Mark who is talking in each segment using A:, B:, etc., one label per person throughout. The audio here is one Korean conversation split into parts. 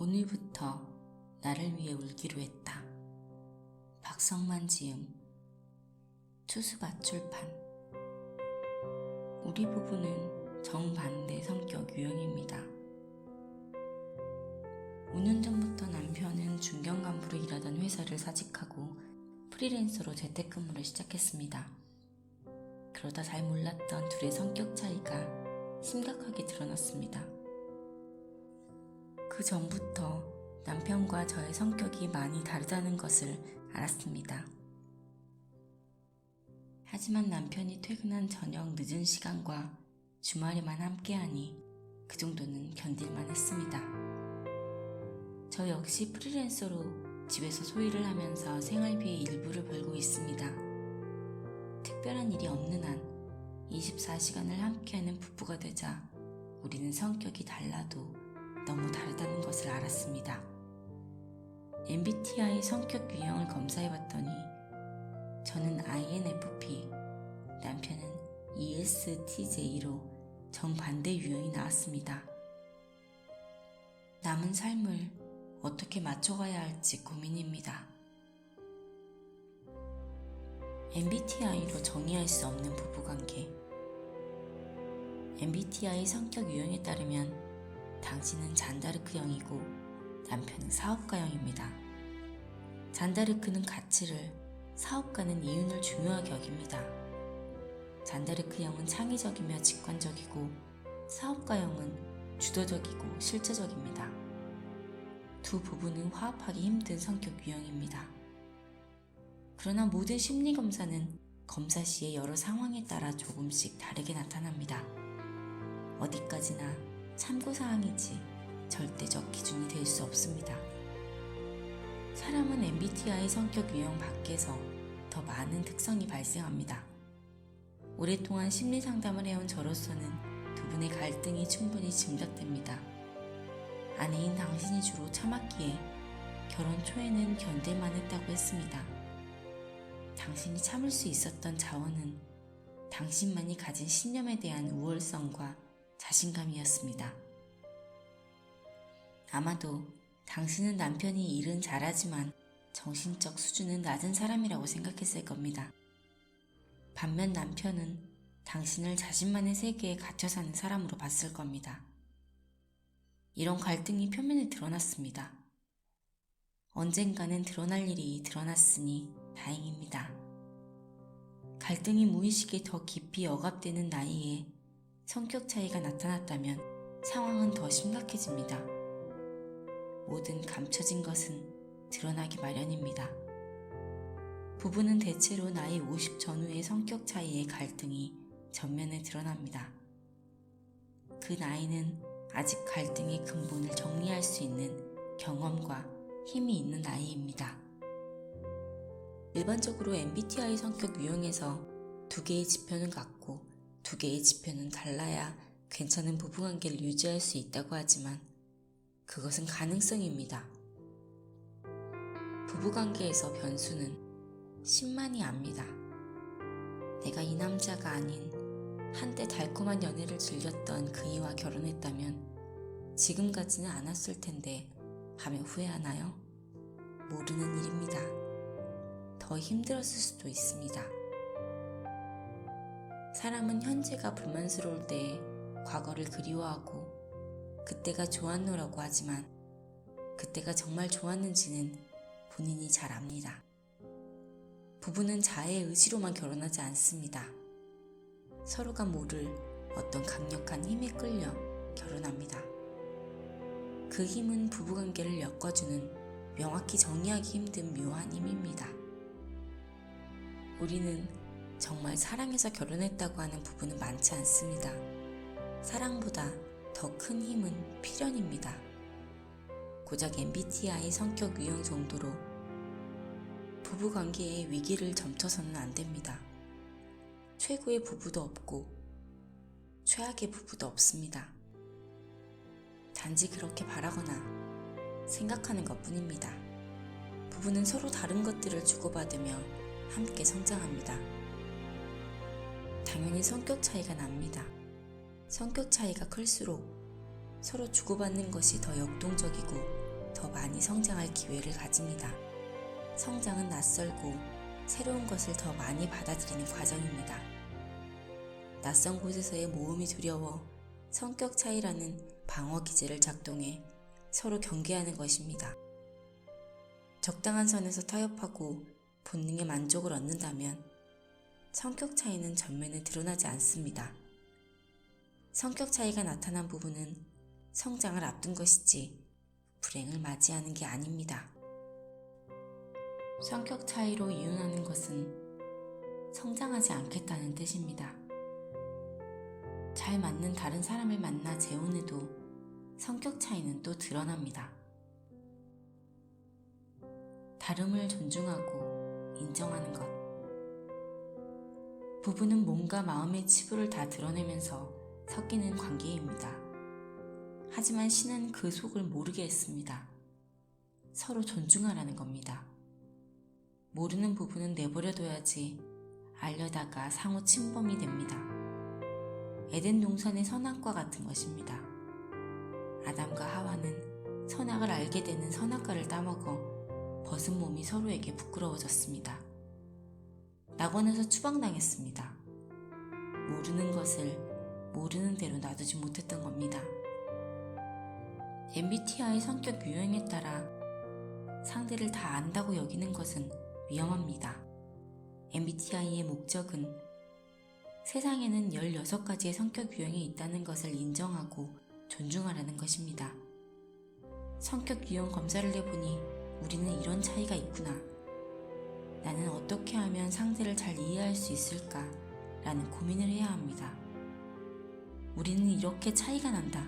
A: 오늘부터 나를 위해 울기로 했다. 박성만 지음 추수 맞출판 우리 부부는 정반대 성격 유형입니다. 5년 전부터 남편은 중견 간부로 일하던 회사를 사직하고 프리랜서로 재택근무를 시작했습니다. 그러다 잘 몰랐던 둘의 성격 차이가 심각하게 드러났습니다. 그 전부터 남편과 저의 성격이 많이 다르다는 것을 알았습니다. 하지만 남편이 퇴근한 저녁 늦은 시간과 주말에만 함께하니 그 정도는 견딜만 했습니다. 저 역시 프리랜서로 집에서 소일을 하면서 생활비의 일부를 벌고 있습니다. 특별한 일이 없는 한 24시간을 함께하는 부부가 되자 우리는 성격이 달라도 너무 다르다는 것을 알았습니다. MBTI 성격 유형을 검사해봤더니 저는 INFP, 남편은 ESTJ로 정반대 유형이 나왔습니다. 남은 삶을 어떻게 맞춰가야 할지 고민입니다. MBTI로 정의할 수 없는 부부관계. MBTI 성격 유형에 따르면 당신은 잔다르크형이고 남편은 사업가형입니다. 잔다르크는 가치를, 사업가는 이윤을 중요하게 여깁니다. 잔다르크형은 창의적이며 직관적이고 사업가형은 주도적이고 실제적입니다. 두 부부는 화합하기 힘든 성격 유형입니다. 그러나 모든 심리 검사는 검사 시의 여러 상황에 따라 조금씩 다르게 나타납니다. 어디까지나 참고사항이지 절대적 기준이 될 수 없습니다. 사람은 MBTI 성격 유형 밖에서 더 많은 특성이 발생합니다. 오랫동안 심리 상담을 해온 저로서는 두 분의 갈등이 충분히 짐작됩니다. 아내인 당신이 주로 참았기에 결혼 초에는 견딜만 했다고 했습니다. 당신이 참을 수 있었던 자원은 당신만이 가진 신념에 대한 우월성과 자신감이었습니다. 아마도 당신은 남편이 일은 잘하지만 정신적 수준은 낮은 사람이라고 생각했을 겁니다. 반면 남편은 당신을 자신만의 세계에 갇혀 사는 사람으로 봤을 겁니다. 이런 갈등이 표면에 드러났습니다. 언젠가는 드러날 일이 드러났으니 다행입니다. 갈등이 무의식에 더 깊이 억압되는 나이에 성격 차이가 나타났다면 상황은 더 심각해집니다. 모든 감춰진 것은 드러나기 마련입니다. 부부는 대체로 나이 50 전후의 성격 차이의 갈등이 전면에 드러납니다. 그 나이는 아직 갈등의 근본을 정리할 수 있는 경험과 힘이 있는 나이입니다. 일반적으로 MBTI 성격 유형에서 두 개의 지표는 같고 두 개의 지표는 달라야 괜찮은 부부관계를 유지할 수 있다고 하지만 그것은 가능성입니다. 부부관계에서 변수는 신만이 압니다. 내가 이 남자가 아닌 한때 달콤한 연애를 즐겼던 그이와 결혼했다면 지금까지는 않았을 텐데 하며 후회하나요? 모르는 일입니다. 더 힘들었을 수도 있습니다. 사람은 현재가 불만스러울 때에 과거를 그리워하고 그때가 좋았노라고 하지만 그때가 정말 좋았는지는 본인이 잘 압니다. 부부는 자의 의지로만 결혼하지 않습니다. 서로가 모를 어떤 강력한 힘에 끌려 결혼합니다. 그 힘은 부부관계를 엮어주는 명확히 정의하기 힘든 묘한 힘입니다. 우리는 정말 사랑해서 결혼했다고 하는 부부는 많지 않습니다. 사랑보다 더 큰 힘은 필연입니다. 고작 MBTI 성격 유형 정도로 부부 관계에 위기를 점쳐서는 안 됩니다. 최고의 부부도 없고 최악의 부부도 없습니다. 단지 그렇게 바라거나 생각하는 것 뿐입니다. 부부는 서로 다른 것들을 주고받으며 함께 성장합니다. 당연히 성격 차이가 납니다. 성격 차이가 클수록 서로 주고받는 것이 더 역동적이고 더 많이 성장할 기회를 가집니다. 성장은 낯설고 새로운 것을 더 많이 받아들이는 과정입니다. 낯선 곳에서의 모험이 두려워 성격 차이라는 방어 기제를 작동해 서로 경계하는 것입니다. 적당한 선에서 타협하고 본능의 만족을 얻는다면 성격 차이는 전면에 드러나지 않습니다. 성격 차이가 나타난 부분은 성장을 앞둔 것이지 불행을 맞이하는 게 아닙니다. 성격 차이로 이혼하는 것은 성장하지 않겠다는 뜻입니다. 잘 맞는 다른 사람을 만나 재혼해도 성격 차이는 또 드러납니다. 다름을 존중하고 인정하는 것. 부부는 몸과 마음의 치부를 다 드러내면서 섞이는 관계입니다. 하지만 신은 그 속을 모르게 했습니다. 서로 존중하라는 겁니다. 모르는 부분은 내버려둬야지 알려다가 상호 침범이 됩니다. 에덴 동산의 선악과 같은 것입니다. 아담과 하와는 선악을 알게 되는 선악과를 따먹어 벗은 몸이 서로에게 부끄러워졌습니다. 낙원에서 추방당했습니다. 모르는 것을 모르는 대로 놔두지 못했던 겁니다. MBTI 성격 유형에 따라 상대를 다 안다고 여기는 것은 위험합니다. MBTI의 목적은 세상에는 16가지의 성격 유형이 있다는 것을 인정하고 존중하라는 것입니다. 성격 유형 검사를 해보니 우리는 이런 차이가 있구나. 나는 어떻게 하면 상대를 잘 이해할 수 있을까? 라는 고민을 해야 합니다. 우리는 이렇게 차이가 난다.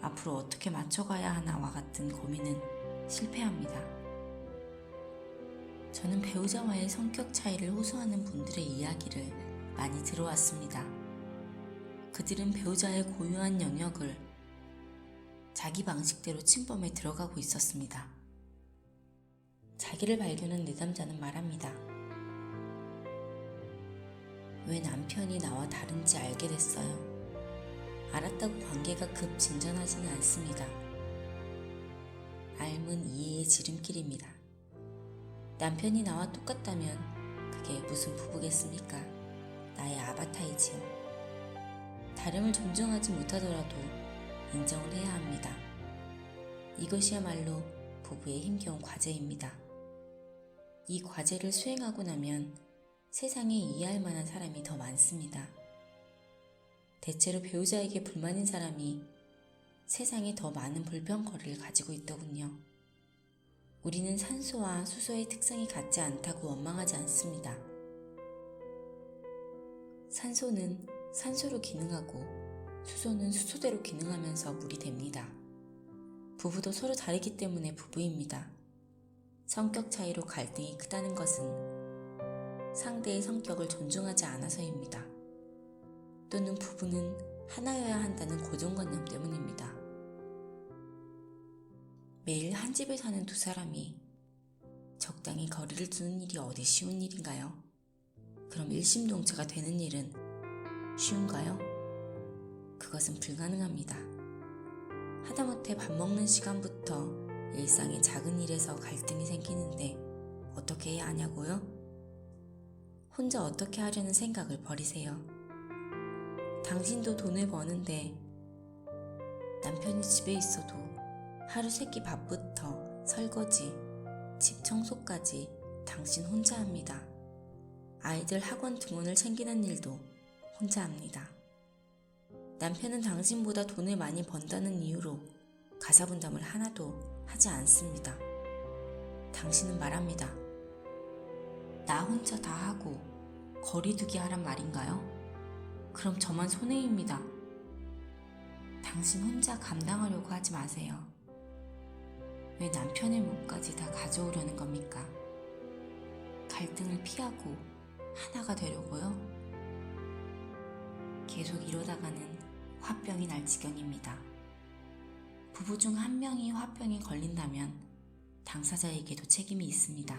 A: 앞으로 어떻게 맞춰가야 하나와 같은 고민은 실패합니다. 저는 배우자와의 성격 차이를 호소하는 분들의 이야기를 많이 들어왔습니다. 그들은 배우자의 고유한 영역을 자기 방식대로 침범해 들어가고 있었습니다. 자기를 발견한 내담자는 말합니다. 왜 남편이 나와 다른지 알게 됐어요. 알았다고 관계가 급 진전하지는 않습니다. 알면 이해의 지름길입니다. 남편이 나와 똑같다면 그게 무슨 부부겠습니까? 나의 아바타이지요. 다름을 존중하지 못하더라도 인정을 해야 합니다. 이것이야말로 부부의 힘겨운 과제입니다. 이 과제를 수행하고 나면 세상에 이해할 만한 사람이 더 많습니다. 대체로 배우자에게 불만인 사람이 세상에 더 많은 불평거리를 가지고 있더군요. 우리는 산소와 수소의 특성이 같지 않다고 원망하지 않습니다. 산소는 산소로 기능하고 수소는 수소대로 기능하면서 물이 됩니다. 부부도 서로 다르기 때문에 부부입니다. 성격 차이로 갈등이 크다는 것은 상대의 성격을 존중하지 않아서입니다. 또는 부부는 하나여야 한다는 고정관념 때문입니다. 매일 한 집에 사는 두 사람이 적당히 거리를 두는 일이 어디 쉬운 일인가요? 그럼 일심동체가 되는 일은 쉬운가요? 그것은 불가능합니다. 하다못해 밥 먹는 시간부터 일상의 작은 일에서 갈등이 생기는데 어떻게 해야 하냐고요? 혼자 어떻게 하려는 생각을 버리세요. 당신도 돈을 버는데 남편이 집에 있어도 하루 세끼 밥부터 설거지, 집 청소까지 당신 혼자 합니다. 아이들 학원 등원을 챙기는 일도 혼자 합니다. 남편은 당신보다 돈을 많이 번다는 이유로 가사 분담을 하나도 하지 않습니다. 당신은 말합니다. 나 혼자 다 하고 거리두기 하란 말인가요? 그럼 저만 손해입니다. 당신 혼자 감당하려고 하지 마세요. 왜 남편의 몫까지 다 가져오려는 겁니까? 갈등을 피하고 하나가 되려고요? 계속 이러다가는 화병이 날 지경입니다. 부부 중 한 명이 화병에 걸린다면 당사자에게도 책임이 있습니다.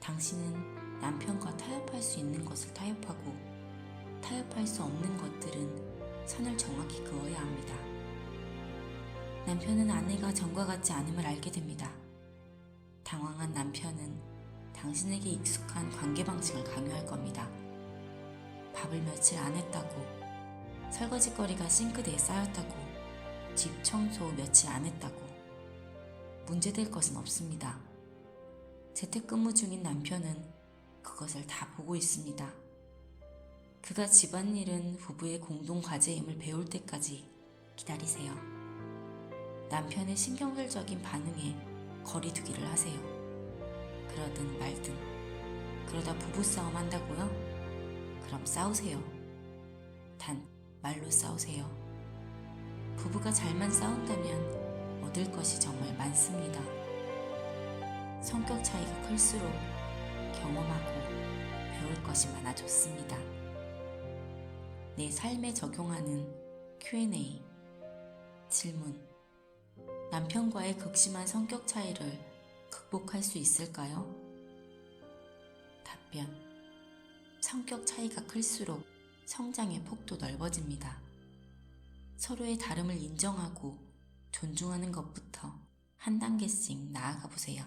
A: 당신은 남편과 타협할 수 있는 것을 타협하고 타협할 수 없는 것들은 선을 정확히 그어야 합니다. 남편은 아내가 전과 같지 않음을 알게 됩니다. 당황한 남편은 당신에게 익숙한 관계 방식을 강요할 겁니다. 밥을 며칠 안 했다고, 설거지거리가 싱크대에 쌓였다고, 집 청소 며칠 안 했다고. 문제될 것은 없습니다. 재택근무 중인 남편은 그것을 다 보고 있습니다. 그가 집안일은 부부의 공동 과제임을 배울 때까지 기다리세요. 남편의 신경질적인 반응에 거리두기를 하세요. 그러든 말든. 그러다 부부싸움 한다고요? 그럼 싸우세요. 단, 말로 싸우세요. 부부가 잘만 싸운다면 얻을 것이 정말 많습니다. 성격 차이가 클수록 경험하고 배울 것이 많아졌습니다. 내 삶에 적용하는 Q&A 질문 남편과의 극심한 성격 차이를 극복할 수 있을까요? 답변 성격 차이가 클수록 성장의 폭도 넓어집니다. 서로의 다름을 인정하고 존중하는 것부터 한 단계씩 나아가 보세요.